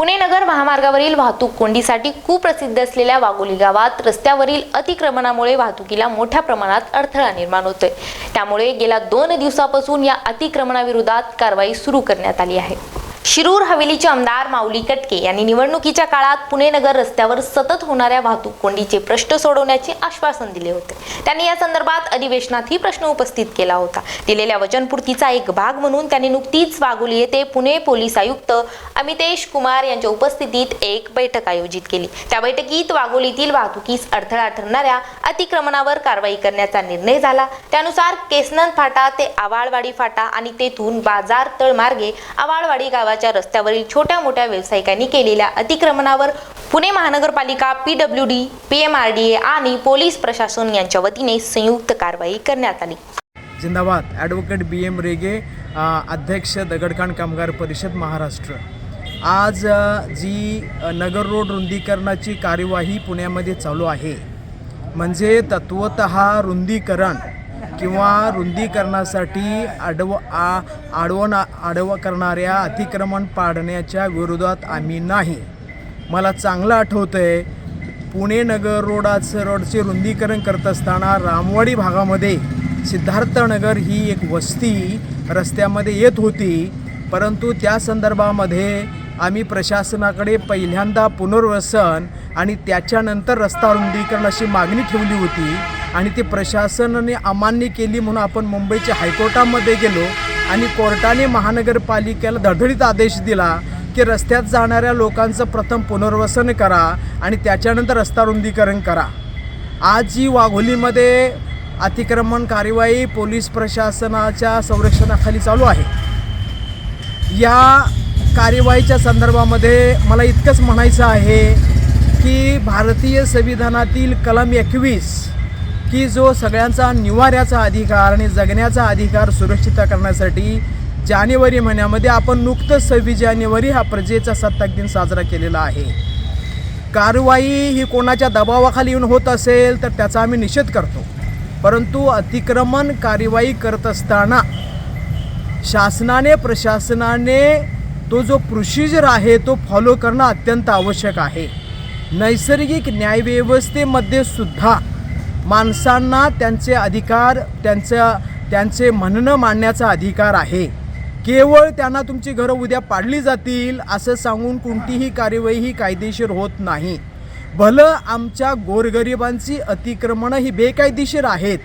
पुणे नगर महामार्गावरील वाहतूक कोंडीसाठी कुप्रसिद्ध असलेल्या वाघोली गावात रस्त्यावरील अतिक्रमणामुळे वाहतुकीला मोठ्या प्रमाणात अडथळा निर्माण होतोय. त्यामुळे गेल्या दोन दिवसापासून या अतिक्रमणाविरोधात कारवाई सुरू करण्यात आली आहे. शिरूर हवेलीचे आमदार माऊली कटके यांनी निवडणुकीच्या काळात पुणे नगर रस्त्यावर सतत होणाऱ्या वाहतूक कोंडीचे प्रश्न सोडवण्याचे आश्वासन दिले होते. त्यांनी या संदर्भात अधिवेशनातही प्रश्न उपस्थित केला होता. दिलेल्या वचनपूर्तीचा एक भाग म्हणून त्यांनी नुकतीच वाघोली येथे पुणे पोलीस आयुक्त अमितेश कुमार यांच्या उपस्थितीत एक बैठक आयोजित केली. त्या बैठकीत वाघोलीतील वाहतुकीस अडथळा ठरणाऱ्या अतिक्रमणावर कारवाई करण्याचा निर्णय झाला. त्यानुसार केसनन फाटा ते आवाळवाडी फाटा आणि तेथून बाजार तळ मार्गे आवाळवाडी गावाच्या रस्त्यावरील छोट्या मोठ्या व्यावसायिकांनी केलेल्या अतिक्रमणावर पुणे महानगरपालिका P W D P M R D A आणि पोलीस प्रशासन यांच्या वतीने संयुक्त कारवाई करण्यात आली. जिंदाबाद. ॲडव्होकेट बी एम रेगे अध्यक्ष दगडखाण कामगार परिषद महाराष्ट्र. आज जी नगर रोड रुंदीकरणाची कार्यवाही पुण्यामध्ये चालू आहे. म्हणजे तत्वत रुंदीकरण किंवा रुंदीकरणासाठी आडव आ आडवण आडव करणाऱ्या अतिक्रमण पाडण्याच्या विरोधात आम्ही नाही. मला चांगलं आठवतं आहे पुणे नगर रोडाचं रोडचे रुंदीकरण करत असताना रामवाडी भागामध्ये सिद्धार्थनगर ही एक वस्ती रस्त्यामध्ये येत होती. परंतु त्या संदर्भामध्ये आम्ही प्रशासनाकडे पहिल्यांदा पुनर्वसन आणि त्याच्यानंतर रस्ता रुंदीकरण अशी मागणी ठेवली होती. आणि ती प्रशासनाने अमान्य केली म्हणून आपण मुंबईच्या हायकोर्टामध्ये गेलो आणि कोर्टाने महानगरपालिकेला धडधडीत आदेश दिला की रस्त्यात जाणाऱ्या लोकांचं प्रथम पुनर्वसन करा आणि त्याच्यानंतर रस्ता रुंदीकरण करा. आज जी वाघोलीमध्ये अतिक्रमण कार्यवाही पोलीस प्रशासनाच्या संरक्षणाखाली चालू आहे. या कार्यवाहीच्या संदर्भामध्ये मला इतकंच म्हणायचं आहे की भारतीय संविधानातील कलम एकवीस की जो सगळ्यांचा निवाऱ्याचा अधिकार आणि जगण्याचा अधिकार सुरक्षित करण्यासाठी जानेवारी महिन्यामध्ये आपण नुकतंच सव्वीस जानेवारी हा प्रजेचा सत्ताक दिन साजरा केलेला आहे. कारवाई ही कोणाच्या दबावाखाली येऊन होत असेल तर त्याचा आम्ही निषेध करतो. परंतु अतिक्रमण कारवाई करत असताना शासनाने प्रशासनाने तो जो प्रोसिजर आहे तो फॉलो करणं अत्यंत आवश्यक आहे. नैसर्गिक न्यायव्यवस्थेमध्ये सुद्धा माणसांना त्यांचे अधिकार त्यांचं त्यांचे म्हणणं मांडण्याचा अधिकार आहे. केवळ त्यांना तुमची घरं उद्या पाडली जातील असं सांगून कोणतीही कार्यवाही ही कायदेशीर होत नाही. भलं आमच्या गोरगरिबांची अतिक्रमणं ही बेकायदेशीर आहेत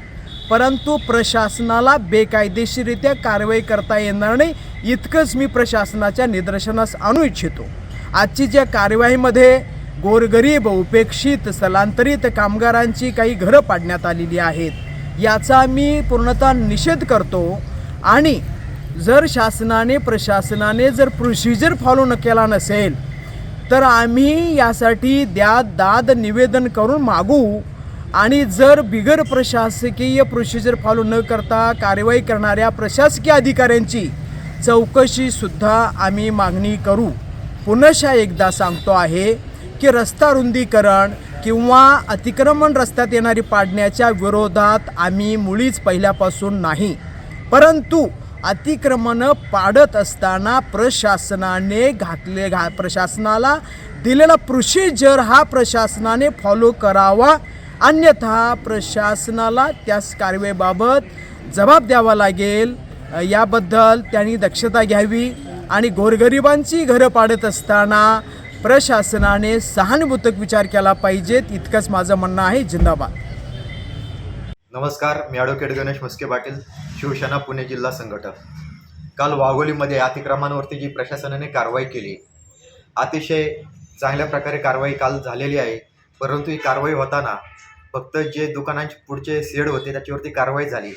परंतु प्रशासनाला बेकायदेशीरित्या कारवाई करता येणार नाही इतकंच मी प्रशासनाच्या निदर्शनास आणू इच्छितो. आजची ज्या कार्यवाहीमध्ये गोरगरीब उपेक्षित स्थलांतरित कामगारांची काही घरं पाडण्यात आलेली आहेत. याचा मी पूर्णतः निषेध करतो आणि जर शासनाने प्रशासनाने जर प्रोसिजर फॉलो न केला नसेल तर आम्ही यासाठी द्या दाद निवेदन करून मागू आणि जर बिगर प्रशासकीय प्रोसिजर फॉलो न करता कारवाई करणाऱ्या प्रशासकीय अधिकाऱ्यांची चौकशीसुद्धा आम्ही मागणी करू. पुनशा एकदा सांगतो आहे की रस्ता रुंदीकरण किंवा अतिक्रमण रस्त्यात येणारी पाडण्याच्या विरोधात आम्ही मुळीच पहिल्यापासून नाही. परंतु अतिक्रमणं पाडत असताना प्रशासनाने घातले घा प्रशासनाला दिलेला प्रोसिजर हा प्रशासनाने फॉलो करावा अन्यथा प्रशासनाला त्याच कारवाईबाबत जबाब द्यावा लागेल. याबद्दल त्यांनी दक्षता घ्यावी आणि गोरगरिबांची घरं पाडत असताना प्रशासनाने सहानुभूतक विचार केला पाहिजेत इतकंच माझं म्हणणं आहे जिंदाबाद. नमस्कार मी ॲडव्होकेट गणेश मस्के पाटील शिवसेना पुणे जिल्हा संघटक. काल वाघोलीमध्ये अतिक्रमांवरती जी प्रशासनाने कारवाई केली अतिशय चांगल्या प्रकारे कारवाई काल झालेली आहे परंतु ही कारवाई होताना फक्त जे दुकानांचे पुढचे शेड होते त्याच्यावरती कारवाई झाली.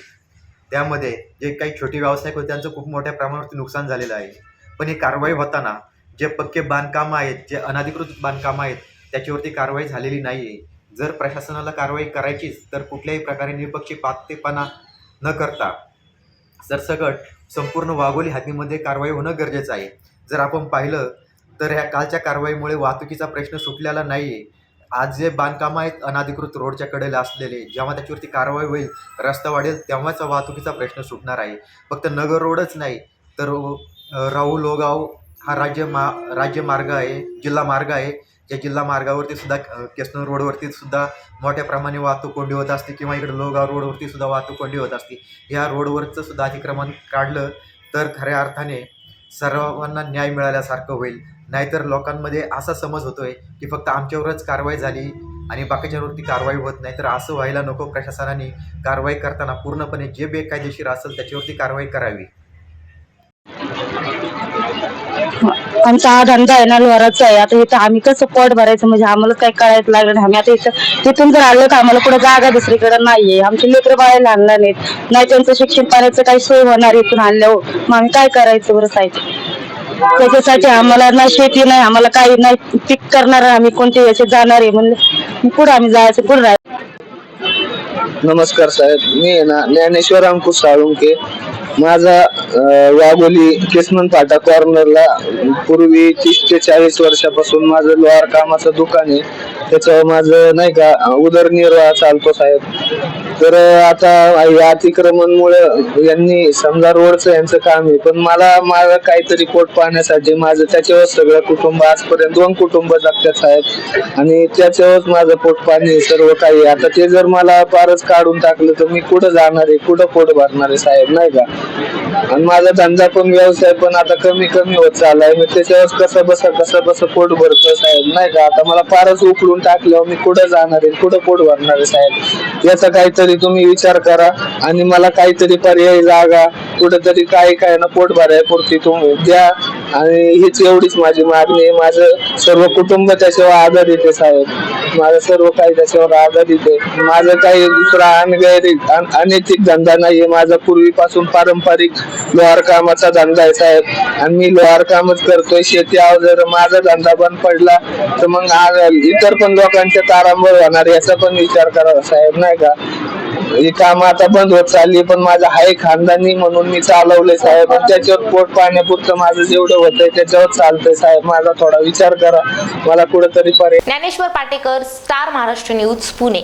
त्यामध्ये जे काही छोटे व्यावसायिक होते त्यांचं खूप मोठ्या प्रमाणावरती नुकसान झालेलं आहे. पण ही कारवाई होताना जे पक्के बांधकामं आहेत जे अनधिकृत बांधकामं आहेत त्याच्यावरती कारवाई झालेली नाही आहे जर प्रशासनाला कारवाई करायचीच तर कुठल्याही प्रकारे निपक्षपातीपणा न करता सरसकट संपूर्ण वाघोली हद्दीमध्ये कारवाई होणं गरजेचं आहे. जर आपण पाहिलं तर ह्या कालच्या कारवाईमुळे वाहतुकीचा प्रश्न सुटलेला नाही आहे आज जे बांधकामं आहेत अनधिकृत रोडच्या कडेला असलेले जेव्हा त्याच्यावरती कारवाई होईल रस्ता वाढेल तेव्हाच वाहतुकीचा प्रश्न सुटणार आहे. फक्त नगर रोडच नाही तर राहू लोगाव हा राज्य मा राज्य मार्ग आहे जिल्हा मार्ग आहे. या जिल्हा मार्गावरती सुद्धा अ, रोडवरती सुद्धा मोठ्या प्रमाणे वाहतूक कोंडी होत असते किंवा इकडे लोगाव रोडवरती सुद्धा वाहतूक कोंडी होत असते. या रोडवरचं सुद्धा अतिक्रमण काढलं तर खऱ्या अर्थाने सर्वांना न्याय मिळाल्यासारखं होईल. नाहीतर लोकांमध्ये असा समज होतोय की फक्त आमच्यावरच कारवाई झाली आणि बाकीच्यांवरती कारवाई होत नाही. तर असं व्हायला नको प्रशासनाने. कारवाई करताना पूर्णपणे जे बेकायदेशीर असेल त्याच्यावरती कारवाई करावी. आमचा हा धंदा आहे ना लोहाराचा आहे. आता इथं आम्ही कसं पोट भरायचं म्हणजे आम्हाला काही कळायचं लागलं नाही. आम्ही आता इथं तिथून जर आलो तर आम्हाला कुठं जागा दुसरीकडे नाहीये. आमचे लेकर बाळा लागणार नाहीत नाही त्यांचं शिक्षण पाण्याचं काही सोय होणार इथून आणल्यावर मग आम्ही काय करायचं बरं साहेब? त्याच्यासाठी आम्हाला ना शेती नाही आम्हाला काही नाही. पीक करणार आम्ही कोणते याचे जाणार आहे म्हणलं. पुढे आम्ही जायचं? पुढे राहायचं? नमस्कार साहेब. मी आहे ना ज्ञानेश्वर अंकुश साळुंके. माझा वाघोली केसमन फाटा कॉर्नरला पूर्वी तीस ते चाळीस वर्षापासून माझं लोहार कामाचं दुकान आहे. त्याच्यावर माझं नाही का उदरनिर्वाह चालतो साहेब. तर आता या अतिक्रमणमुळे यांनी समजा रोडचं यांचं काम आहे पण मला माझं काहीतरी पोट पाहण्यासाठी माझं त्याच्यावर सगळं कुटुंब आजपर्यंत दोन कुटुंब जगतात साहेब. आणि त्याच्यावर माझं पोट पाणी सर्व काही आता ते जर मला पारच काढून टाकलं तर मी कुठं जाणार आहे? कुठं पोट भरणार आहे साहेब नाही का? आणि माझा धंदा पण व्यवसाय पण आता कमी कमी होत चाललाय. मी त्याच्यावर कसं बस कसं बस पोट भरतोय साहेब नाही का? आता मला फारच उकळून टाकल्यावर मी कुठं जाणार आहे कुठं पोट भरणार आहे साहेब? याचा काहीतरी तुम्ही विचार करा आणि मला काहीतरी पर्याय जागा कुठंतरी काय काय ना पोट भरायपुरती तुम्ही द्या. आणि हीच एवढीच माझी मागणी आहे. माझं सर्व कुटुंब त्याच्यावर आधारित आहे साहेब. माझं सर्व काही त्याच्यावर आधारित आहे माझं काही दुसरा अनगैर अनैतिक धंदा नाहीये. माझा पूर्वीपासून पारंपरिक लोहार कामाचा धंदा आहे साहेब. आणि मी लोहार कामच करतोय. शेती अवजार माझा धंदा बंद पडला तर मग इतर पण लोकांच्या तारांवर होणार याचा पण विचार करावा साहेब. नाही का? ही काम आता बंद होत चालली पण माझं हाय खानदानी म्हणून मी चालवलंय साहेब. आणि त्याच्यावर पोट पाण्यापुरतं माझं जेवढं होतंय त्याच्यावर चालतंय साहेब. माझा थोडा विचार करा. मला कुठंतरी पर्याय ज्ञानेश्वर पाटेकर स्टार महाराष्ट्र न्यूज पुणे.